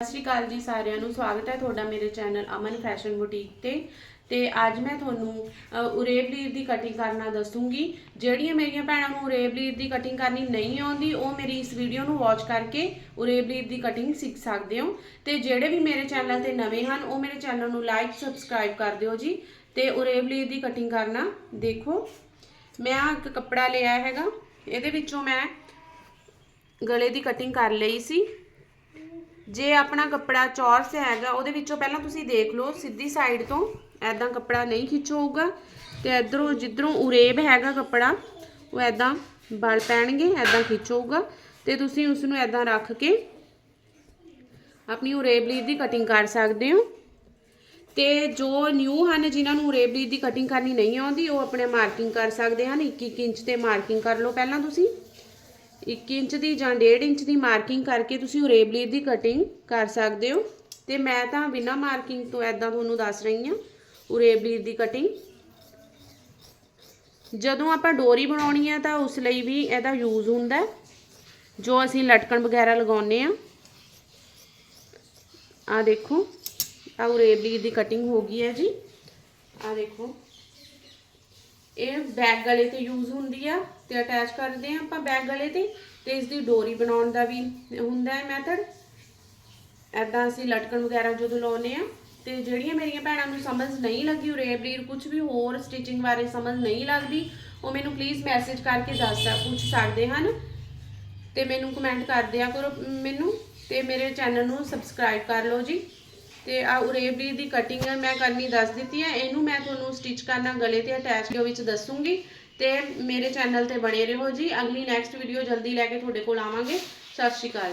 ਸਤਿ ਸ਼੍ਰੀ ਅਕਾਲ ਜੀ ਸਾਰਿਆਂ ਨੂੰ। ਸਵਾਗਤ ਹੈ ਤੁਹਾਡਾ ਮੇਰੇ ਚੈਨਲ ਅਮਨ ਫੈਸ਼ਨ ਬੁਟੀਕ ਤੇ। ਤੇ ਅੱਜ ਮੈਂ ਤੁਹਾਨੂੰ ਅ, ਉਰੇਬ ਲੀਰ ਦੀ ਕਟਿੰਗ ਕਰਨਾ ਦੱਸੂਗੀ। ਜਿਹੜੀਆਂ ਮੇਰੀਆਂ ਭੈਣਾਂ ਨੂੰ ਉਰੇਬ ਲੀਰ ਦੀ ਕਟਿੰਗ ਕਰਨੀ ਨਹੀਂ ਆਉਂਦੀ ਉਹ ਮੇਰੀ ਇਸ ਵੀਡੀਓ ਨੂੰ ਵਾਚ ਕਰਕੇ ਉਰੇਬ ਲੀਰ ਦੀ ਕਟਿੰਗ ਸਿੱਖ ਸਕਦੇ ਹੋ। ਤੇ ਜਿਹੜੇ ਵੀ ਮੇਰੇ ਚੈਨਲ ਤੇ ਨਵੇਂ ਹਨ ਉਹ ਮੇਰੇ ਚੈਨਲ ਨੂੰ ਲਾਈਕ ਸਬਸਕ੍ਰਾਈਬ ਕਰ ਦਿਓ ਜੀ। ਤੇ ਉਰੇਬ ਲੀਰ ਦੀ ਕਟਿੰਗ ਕਰਨਾ ਦੇਖੋ। ਮੈਂ ਆਹ ਇੱਕ ਕੱਪੜਾ ਲਿਆ ਹੈਗਾ। ਇਹਦੇ ਵਿੱਚੋਂ ਮੈਂ ਗਲੇ ਦੀ ਕਟਿੰਗ ਕਰ ਲਈ ਸੀ। ਜੇ ਆਪਣਾ ਕੱਪੜਾ ਚੌਰਸ ਹੈਗਾ, ਉਹਦੇ ਵਿੱਚੋਂ ਪਹਿਲਾਂ ਤੁਸੀਂ ਦੇਖ ਲਓ, ਸਿੱਧੀ ਸਾਈਡ ਤੋਂ ਐਦਾਂ ਕੱਪੜਾ ਨਹੀਂ ਖਿੱਚੋਗਾ ਤੇ ਇਧਰੋਂ ਜਿੱਧਰੋਂ ਉਰੇਬ ਹੈਗਾ ਕੱਪੜਾ, ਉਹ ਐਦਾਂ ਬਲ ਪੈਣਗੇ ਐਦਾਂ ਖਿੱਚੋਗਾ ਤੇ ਤੁਸੀਂ ਉਸ ਨੂੰ ਐਦਾਂ ਰੱਖ ਕੇ ਆਪਣੀ ਉਰੇਬ ਲੀਰ ਦੀ ਕਟਿੰਗ ਕਰ ਸਕਦੇ ਹੋ। ਤੇ ਜੋ ਨਿਊ ਹਨ, ਜਿਨ੍ਹਾਂ ਨੂੰ ਉਰੇਬ ਲੀਰ ਦੀ ਕਟਿੰਗ ਕਰਨੀ ਨਹੀਂ ਆਉਂਦੀ, ਉਹ ਆਪਣੇ ਮਾਰਕਿੰਗ ਕਰ ਸਕਦੇ ਹਨ 21 ਇੰਚ ਤੇ ਮਾਰਕਿੰਗ ਕਰ ਲਓ ਪਹਿਲਾਂ ਤੁਸੀਂ। 1 ਇੰਚ ਦੀ ਜਾਂ 1.5 ਇੰਚ ਦੀ ਮਾਰਕਿੰਗ ਕਰਕੇ ਤੁਸੀਂ ਉਰੇਬ ਲੀਰ ਦੀ ਕਟਿੰਗ ਕਰ ਸਕਦੇ ਹੋ। ਤੇ ਮੈਂ ਤਾਂ ਬਿਨਾਂ ਮਾਰਕਿੰਗ ਤੋਂ ਐਦਾਂ ਤੁਹਾਨੂੰ ਦੱਸ ਰਹੀ ਹਾਂ ਉਰੇਬਲੀਰ ਦੀ ਕਟਿੰਗ। ਜਦੋਂ ਆਪਾਂ ਡੋਰੀ ਬਣਾਉਣੀ ਹੈ ਤਾਂ ਉਸ ਲਈ ਵੀ ਇਹਦਾ ਯੂਜ਼ ਹੁੰਦਾ ਜੋ ਅਸੀਂ ਲਟਕਣ ਵਗੈਰਾ ਲਗਾਉਨੇ ਆ ਆ ਦੇਖੋ ਆ ਉਰੇਬਲੀਰ ਦੀ ਕਟਿੰਗ ਹੋ ਗਈ ਹੈ ਜੀ। ਆ ਦੇਖੋ। ਇਹ ਬੈਕ ਗਲੇ ਤੇ ਯੂਜ਼ ਹੁੰਦੀ ਆ ਤੇ ਅਟੈਚ ਕਰਦੇ ਆ ਆਪਾਂ ਬੈਕ ਗਲੇ ਤੇ ਤੇ ਇਸ ਦੀ ਡੋਰੀ ਬਣਾਉਣ ਦਾ ਵੀ ਹੁੰਦਾ ਹੈ ਮੈਥਡ ਐਦਾਂ ਅਸੀਂ ਲਟਕਣ ਵਗੈਰਾ ਜਦੋਂ ਲਾਉਨੇ ਆ, ਤੇ ਜਿਹੜੀਆਂ ਮੇਰੀਆਂ ਭੈਣਾਂ ਨੂੰ ਸਮਝ ਨਹੀਂ ਲੱਗੀ, ਉਰੇ ਰੀਰ ਕੁਝ ਵੀ ਹੋਰ ਸਟਿਚਿੰਗ ਬਾਰੇ ਸਮਝ ਨਹੀਂ ਲੱਗਦੀ, ਉਹ ਮੈਨੂੰ ਪਲੀਜ਼ ਮੈਸੇਜ ਕਰਕੇ ਦੱਸ ਸਕ, ਪੁੱਛ ਸਕਦੇ ਹਨ। ਤੇ ਮੈਨੂੰ ਕਮੈਂਟ ਕਰ ਦਿਆ ਕਰੋ ਮੈਨੂੰ, ਤੇ ਮੇਰੇ ਚੈਨਲ ਨੂੰ ਸਬਸਕ੍ਰਾਈਬ ਕਰ ਲਓ ਜੀ। ਤੇ ਆ ਉਰੇਬਲੀ ਦੀ ਕਟਿੰਗ ਮੈਂ ਕਰਨੀ ਦੱਸ ਦਿੱਤੀ ਹੈ ਇਹਨੂੰ ਮੈਂ ਤੁਹਾਨੂੰ ਸਟਿਚ ਕਰਨਾ ਗਲੇ ਤੇ ਅਟੈਚ ਦੇ ਵਿੱਚ ਦੱਸੂਗੀ। ਤੇ ਮੇਰੇ ਚੈਨਲ ਤੇ ਬਣੇ ਰਹੋ ਜੀ। ਅਗਲੀ ਨੈਕਸਟ ਵੀਡੀਓ ਜਲਦੀ ਲੈ ਕੇ ਤੁਹਾਡੇ ਕੋਲ ਆਵਾਂਗੇ। ਸਤਿ ਸ਼੍ਰੀ ਅਕਾਲ